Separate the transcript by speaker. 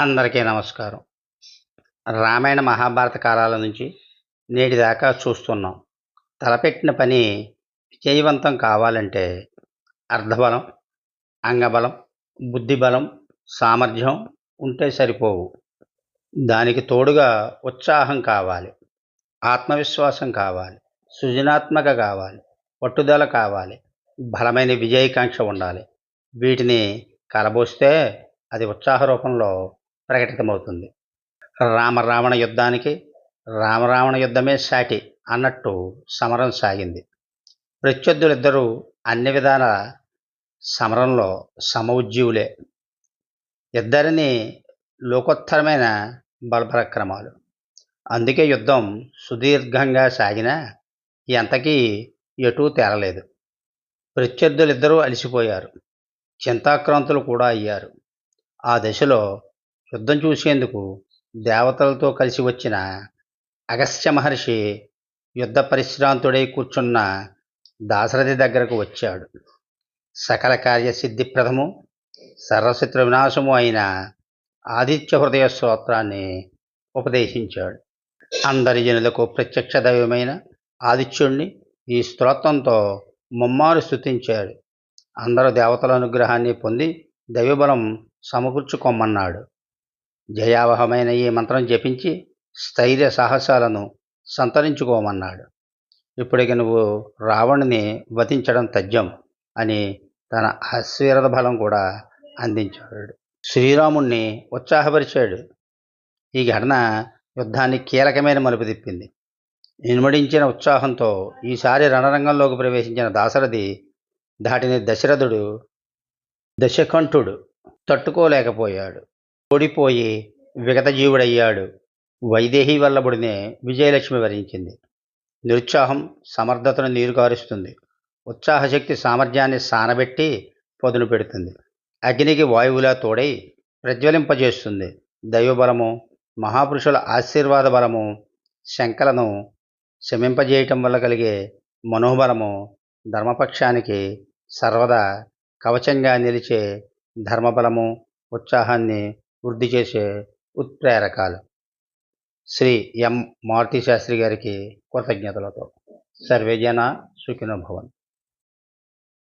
Speaker 1: అందరికీ నమస్కారం. రామాయణ మహాభారత కాలాల నుంచి నేటి దాకా చూస్తున్నాం. తలపెట్టిన పని విజయవంతం కావాలంటే అర్ధబలం అంగబలం బుద్ధిబలం సామర్థ్యం ఉంటే సరిపోవు. దానికి తోడుగా ఉత్సాహం కావాలి ఆత్మవిశ్వాసం కావాలి సృజనాత్మక కావాలి పట్టుదల కావాలి బలమైన విజయకాంక్ష ఉండాలి. వీటిని కలబోస్తే అది ఉత్సాహ రూపంలో ప్రకటితమవుతుంది. రామరావణ యుద్ధానికి రామరావణ యుద్ధమే సాటి అన్నట్టు సమరం సాగింది. ప్రత్యర్థులిద్దరూ అన్ని విధాల సమరంలో సమఉజ్జీవులే ఇద్దరిని లోకోత్తరమైన బలపరక్రమాలు. అందుకే యుద్ధం సుదీర్ఘంగా సాగినా ఎంతకీ ఎటూ తేలలేదు. ప్రత్యర్థులిద్దరూ అలసిపోయారు. చింతాక్రాంతులు కూడా అయ్యారు. ఆ దశలో యుద్ధం చూసేందుకు దేవతలతో కలిసి వచ్చిన అగస్త్య మహర్షి యుద్ధ పరిశ్రాంతుడై కూర్చున్న దాశరథి దగ్గరకు వచ్చాడు. సకల కార్యసిద్ధి ప్రథము సర్వశత్రు వినాశము అయిన ఆదిత్య హృదయ స్తోత్రాన్ని ఉపదేశించాడు. అందరి జనులకు ప్రత్యక్ష దైవమైన ఆదిత్యుణ్ణి ఈ స్తోత్రంతో ముమ్మారు స్థుతించాడు అందరూ దేవతల అనుగ్రహాన్ని పొంది దైవబలం సమకూర్చుకోమన్నాడు. జయావహమైన ఈ మంత్రం జపించి స్థైర్య సాహసాలను సంతరించుకోమన్నాడు. ఇప్పటికి నువ్వు రావణుని వధించడం తథ్యం అని తన అశ్వీరథ బలం కూడా అందించాడు. శ్రీరాముణ్ణి ఉత్సాహపరిచాడు. ఈ ఘటన యుద్ధాన్ని కీలకమైన మలుపు తిప్పింది. ఇనుమడించిన ఉత్సాహంతో ఈసారి రణరంగంలోకి ప్రవేశించిన దాశరథి దాటిని దశరథుడు దశకంఠుడు తట్టుకోలేకపోయాడు. ఓడిపోయి విగతజీవుడయ్యాడు. వైదేహి వల్లబుడినే విజయలక్ష్మి వరించింది. నిరుత్సాహం సమర్థతను నీరు కారుస్తుంది ఉత్సాహశక్తి సామర్థ్యాన్ని సానబెట్టి పొదును పెడుతుంది. అగ్నికి వాయువులా తోడై ప్రజ్వలింపజేస్తుంది. దైవబలము మహాపురుషుల ఆశీర్వాద బలము శంకలను శమింపజేయటం వల్ల కలిగే మనోబలము ధర్మపక్షానికి సర్వదా కవచంగా నిలిచే ధర్మబలము ఉత్సాహాన్ని వృద్ధి చేసే ఉత్ప్రేరకాలు. శ్రీ ఎం. మారుతి శాస్త్రి గారికి కృతజ్ఞతలతో. సర్వేజన సుఖినోభవన్